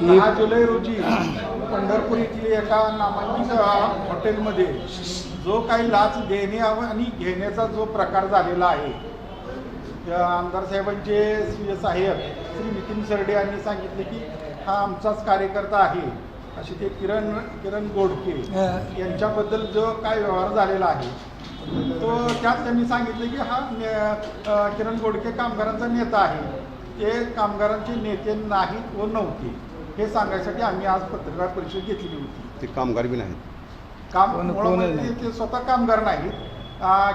दहा जुलै रोजी पंढरपूर येथील एका नामांकित हॉटेलमध्ये जो काही लाच देणे आणि घेण्याचा जो प्रकार झालेला आहे त्या आमदार साहेबांचे श्री साहेब श्री नितीन सरडे यांनी सांगितले की हा आमचाच कार्यकर्ता आहे. असे ते किरण किरण गोडके यांच्याबद्दल जो काय व्यवहार झालेला आहे तो त्यात त्यांनी सांगितले की हा किरण गोडके कामगारांचा नेता आहे. ते कामगारांचे नेते नाहीत व नव्हते. हे सांगायसाठी आम्ही आज पत्रकार परिषद घेतलेली होती. ते कामगार बी नाहीत. काम कोण- मुळात कोण नाही? ते स्वतः कामगार नाहीत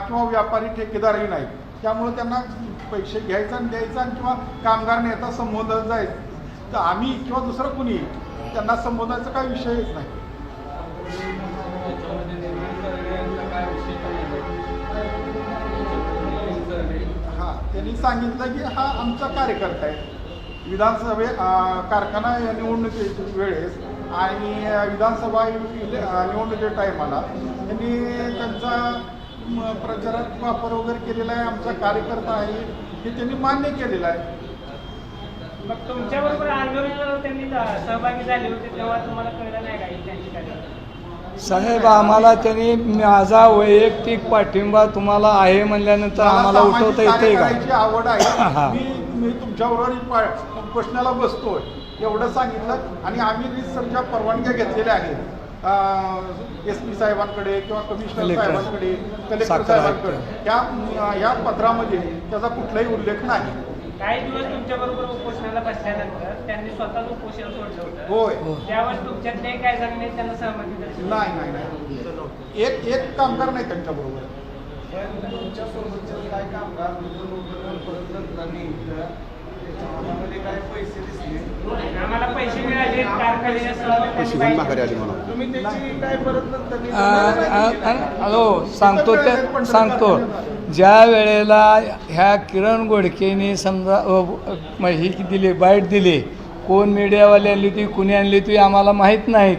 किंवा व्यापारी ठेकेदारही नाहीत. त्यामुळे त्यांना पैसे घ्यायचा आणि द्यायचा आणि किंवा कामगार नेता संबोधन जायचं तर आम्ही किंवा दुसरं कुणी त्यांना संबोधायचा काही विषयच नाही. हा त्यांनी सांगितलं की हा आमचा कार्यकर्ता आहे. विधानसभे कारखाना या निवडणुकीच्या वेळेस आणि विधानसभा निवडणुकीच्या टायमाला त्यांनी त्यांचा प्रचारात वापर वगैरे केलेला आहे आमचा कार्यकर्ता आहे हे त्यांनी मान्य केलेलं आहे. मग तुमच्याबरोबर आंदोलनाला त्यांनी सहभागी झाले होते तेव्हा तुम्हाला कळलं नाही का त्यांची काय साहेब आम्हाला त्यांनी माझा वैयक्तिक पाठिंबा तुम्हाला आहे म्हणल्यानंतर आम्हाला उठवता येते का आवड. आहे मी मी तुमच्याबरोबर प्रश्नाला बसतोय एवढं सांगितलं आणि आम्ही रिसर्चच्या परवानग्या घेतलेल्या आहेत एस पी साहेबांकडे किंवा कमिशनर. साहेबांकडे कलेक्टर साहेबांकडे. त्या या पत्रामध्ये त्याचा कुठलाही उल्लेख नाही काही दिवस तुमच्या बरोबर उपोषणाला बसल्यानंतर त्यांनी स्वतःच उपोषण सोडलं होतं. होय. हो. त्यावेळेस तुमच्यात ते काय झाले त्यांना सहमती झाली? नाही नाही नाही. एक एक कामगार नाही त्यांच्याबरोबर आम्हाला पैसे मिळाले कारखान्याच्या सहमती पैसे त्यांनी आली म्हणा तुम्ही त्याची काय परत हॅलो सांगतो त्या सांगतो. ज्या वेळेला ह्या किरण गोडकेने समजा अ, ही दिली बाईट दिली कोण मीडियावाले आणली होती कुणी आणली होती आम्हाला माहीत नाहीत.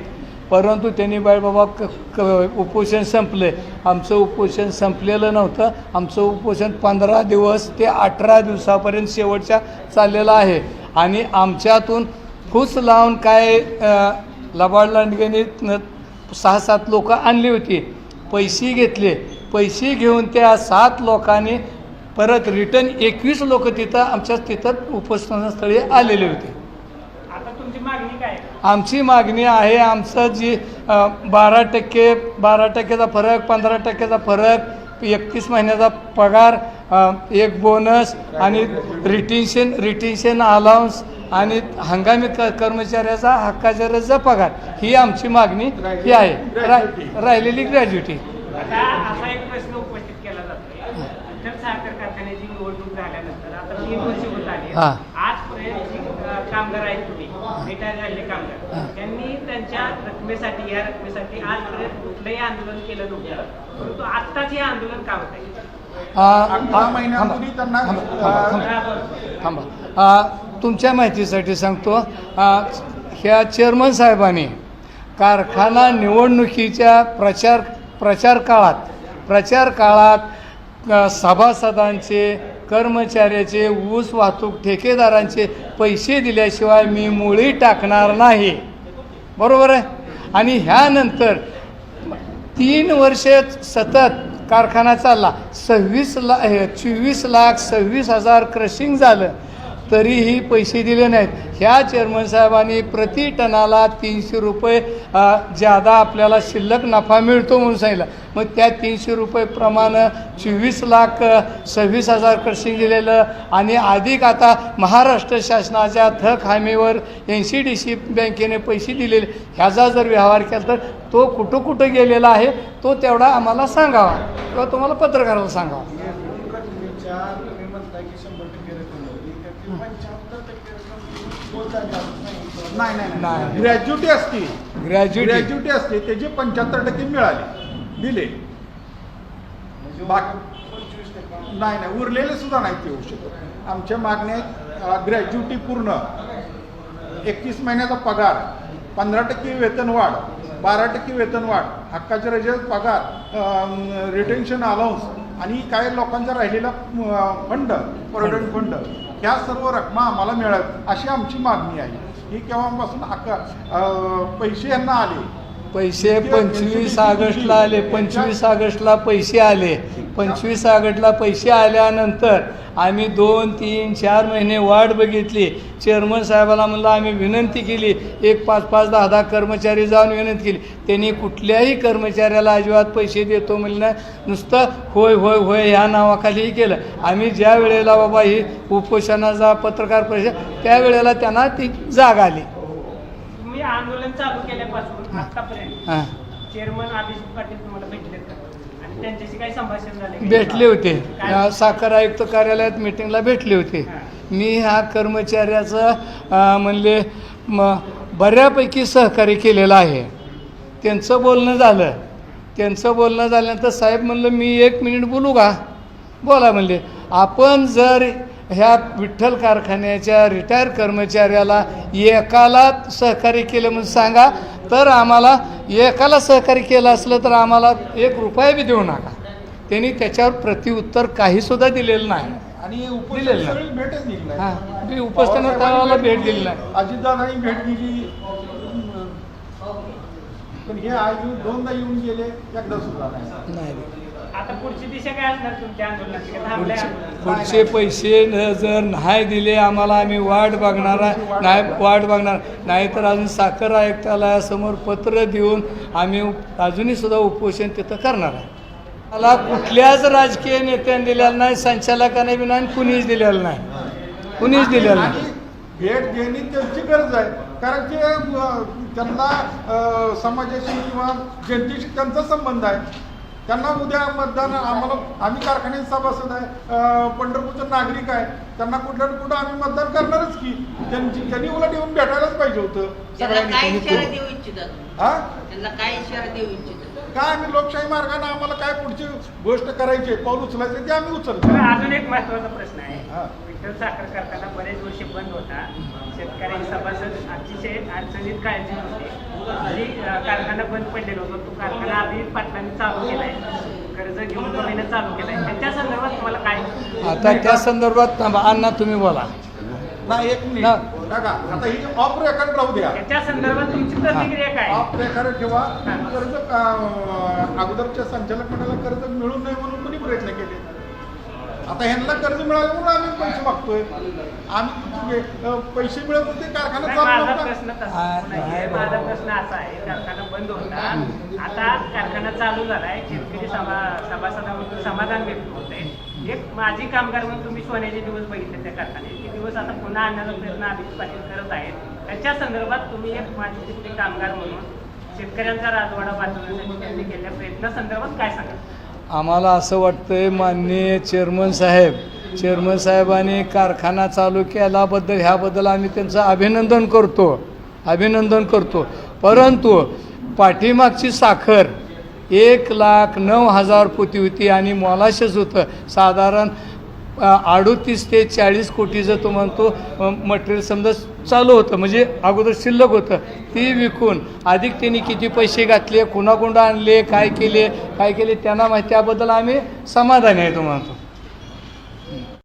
परंतु त्यांनी बाई बाबा क क उपोषण संपले. आमचं उपोषण संपलेलं नव्हतं. आमचं उपोषण पंधरा दिवस ते अठरा दिवसापर्यंत शेवटच्या चाललेलं आहे. आणि आमच्यातून फूस लावून काय अ, लबाड लांडगेने न- सहा सात लोकं आणली होती. पैसे घेतले. पैसे घेऊन त्या सात लोकांनी परत रिटर्न एकवीस लोक तिथं आमच्या तिथं उपोषणस्थळी आलेले होते. आता तुमची मागणी काय आहे? आमची मागणी आहे आमचं जी बारा टक्के बारा टक्क्याचा फरक पंधरा टक्क्याचा फरक एकतीस महिन्याचा पगार एक बोनस आणि रिटेन्शन रिटेन्शन अलाउन्स आणि हंगामी क कर्मचाऱ्याचा हक्काचार्याचा पगार ही आमची मागणी ही आहे. रा राहिलेली ग्रॅज्युटी आता असा एक प्रश्न उपस्थित केला जातो. विठ्ठल साखर कारखान्याची निवडणूक झाल्यानंतर आता तीन वर्ष होत आली. हा. आजपर्यंत जी कामगार आहेत तुम्ही रिटायर झालेले कामगार त्यांनी त्यांच्या रकमेसाठी या रकमेसाठी आजपर्यंत कुठलंही आंदोलन केलं नव्हतं. परंतु आत्ताच हे आंदोलन का होत आहे अकरा महिन्यापूर्वी त्यांना थांबा तुमच्या माहितीसाठी सांगतो ह्या चेअरमन साहेबांनी कारखाना निवडणुकीच्या प्रचार प्रचार काळात प्रचार काळात सभासदांचे कर्मचाऱ्याचे ऊस वाहतूक ठेकेदारांचे पैसे दिल्याशिवाय मी मुळी टाकणार नाही. बरोबर आहे? आणि ह्यानंतर तीन वर्षे सतत कारखाना चालला. सव्वीस ला हे, चोवीस लाख सव्वीस हजार क्रशिंग झालं. तरीही पैसे दिले नाहीत. ह्या चेअरमन साहेबांनी प्रति टनाला तीनशे रुपये ज्यादा आपल्याला शिल्लक नफा मिळतो म्हणून सांगितलं. मग त्या तीनशे रुपये प्रमाणे चोवीस लाख सव्वीस हजार क्रशिंग दिलेलं आणि अधिक आता महाराष्ट्र शासनाच्या थक हमीवर एन सी डी सी बँकेने पैसे दिलेले. ह्याचा जर व्यवहार केला तर तो कुठं कुठं गेलेला आहे तो तेवढा आम्हाला सांगावा किंवा तुम्हाला पत्रकाराला सांगावा. नाही नाही नाही. ग्रॅज्युटी असती. ग्रॅज्युटी ग्रॅज्युटी असते त्याचे पंच्याहत्तर टक्के मिळाले दिले. बाकी नाही नाही उरलेले सुद्धा नाही ते होऊ शकत. आमच्या मागण्या ग्रॅज्युटी पूर्ण. एकतीस महिन्याचा पगार पंधरा टक्के वेतन वाढ बारा टक्के वेतन वाढ हक्काच्या रजेत पगार रिटेन्शन अलाउन्स आणि काही लोकांचा राहिलेला फंड प्रॉव्हिडंट फंड. ह्या सर्व रकमा आम्हाला मिळाव्यात अशी आमची मागणी आहे. ही केव्हापासून अक पैसे यांना आले पैसे पंचवीस ऑगस्टला आले पंचवीस ऑगस्टला पैसे आले. पंचवीस ऑगस्टला पैसे आल्यानंतर आम्ही दोन तीन चार महिने वाट बघितली. चेअरमन साहेबाला म्हणलं आम्ही विनंती केली एक पाच पाच दहा दहा कर्मचारी जाऊन विनंती केली. त्यांनी कुठल्याही कर्मचाऱ्याला अजिबात पैसे देतो म्हणलं नाही. नुसतं होय होय होय ह्या नावाखालीही केलं. आम्ही ज्या वेळेला बाबा ही उपोषणाचा पत्रकार परिषद त्यावेळेला त्यांना ती जाग आली. आंदोलन चालू केल्यापासून आतापर्यंत हां. चेअरमन अभिजित पाटील तुम्हाला भेटलेत का? आणि त्यांच्याशी काही संभाषण झाले का? भेटले होते. साखर आयुक्त कार्यालयात मिटिंगला भेटले होते. मी ह्या कर्मचाऱ्याचं म्हणले म बऱ्यापैकी सहकार्य केलेलं आहे. त्यांचं बोलणं झालं. त्यांचं बोलणं झाल्यानंतर साहेब म्हणलं मी एक मिनिट बोलू का? बोला म्हणले आपण जर ह्या विठ्ठल कारखान्याच्या रिटायर कर्मचाऱ्याला एकाला सहकार्य केलं म्हणून सांगा तर आम्हाला एकाला सहकार्य केलं असलं तर आम्हाला एक रुपया बी देऊ नका. त्यांनी त्याच्यावर प्रतिउत्तर काहीसुद्धा दिलेलं नाही. आणि दिलेलं नाही. सगळी भेटच दिली नाही. हां मी उपस्थाना तळाला भेट दिली नाही. अजितदादांनी भेट दिली. पण हे आज दोनदा येऊन गेले एकदा सुद्धा नाही. आता पुढची दिशा काय असणार तुमच्या आंदोलनाची? का थांबलंय पुढचे आंदोलन? पुढचे पैसे न- जर नाही दिले आम्हाला आम्ही वाट बघणार आहे. नाही वाट बघणार. नाहीतर अजून साखर आयुक्तालयासमोर पत्र देऊन आम्ही अजूनही सुद्धा उपोषण तिथं करणार आहे. मला कुठल्याच राजकीय नेत्याने दिलेलं नाही संचालकाने बी नाही आणि कुणीच दिलेलं नाही. कुणीच दिलेलं नाही. भेट देणे त्यांची गरज आहे. कारण की त्यांना समाजाशी किंवा जनतेशी त्यांचा संबंध आहे. त्यांना उद्या मतदान आम्हाला आम्ही कारखान्यात सभासद आहे पंढरपूरचे नागरिक आहे त्यांना कुठल्या ना कुठं आम्ही मतदान करणारच की त्यांची त्यांनी उलट येऊन भेटायलाच पाहिजे होतं. सगळ्यांनी काय कोणी इशारा करून. देऊ इच्छितात हा? त्यांना काय इशारा देऊ इच्छितात काय आम्ही लोकशाही मार्गाने आम्हाला काय पुढची गोष्ट करायची आहे, पाऊल उचलायचे ते आम्ही उचलतो. अजून एक महत्त्वाचा प्रश्न आहे. हा. विठ्ठल साखर कारखाना बरेच वर्ष बंद होता. शेतकऱ्यांची सभासद अतिशय अडचणीत काळजी होती जी अं, कारखाना बंद पडलेला होता. तो कारखाना अभिजित पाटलांनी चालू केलाय. कर्ज घेऊन तुम्ही चालू केलाय. त्याच्या संदर्भात तुम्हाला काय? आता त्या संदर्भात अण्णा तुम्ही बोला. नाही एक मिनिट. ना. बघा आता ही ऑफ रेकॉर्ड राहू द्या. त्याच्या संदर्भात तुमची प्रतिक्रिया काय? ऑफ रेकॉर्ड ठेवा. कर्ज अगोदरच्या संचालक मंडळाला कर्ज मिळू नये म्हणून कोणी प्रयत्न केले? आता ह्यांना कर्ज मिळालं म्हणून आम्ही पैसे मागतोय. आम्ही अं, पैसे मिळत होते कारखाना माझा. प्रश्न तसा नाहीये. माझा प्रश्न असा आहे कारखाना बंद होता. आता कारखाना चालू झालाय शेतकरी सभा सभासदामधून समाधान व्यक्त होते एक माझी कामगार म्हणून तुम्ही सोन्याचे दिवस बघितले त्या कारखान्यात. ते दिवस आता पुन्हा आणण्याचा प्रयत्न अभिजित पाटील करत आहेत. त्याच्या संदर्भात तुम्ही एक माझे कामगार म्हणून शेतकऱ्यांचा राजवाडा वाचवण्यासाठी त्यांनी केलेल्या प्रयत्नासंदर्भात काय सांगा आम्हाला असं वाटतंय माननीय चेअरमन साहेब चेअरमन साहेबांनी कारखाना चालू केल्याबद्दल ह्याबद्दल आम्ही त्यांचं अभिनंदन करतो अभिनंदन करतो. परंतु पाठीमागची साखर एक लाख नऊ हजार पोती होती आणि मोलाशच होतं. साधारण अ, अडोतीस ते चाळीस कोटीचं तो म्हणतो मटेरियल समजा चालू होतं म्हणजे अगोदर शिल्लक होतं. ती विकून अधिक त्यांनी किती पैसे घातले कुणाकुंड आणले काय केले काय केले त्यांना माहिती त्याबद्दल आम्ही समाधानी आहे तो म्हणतो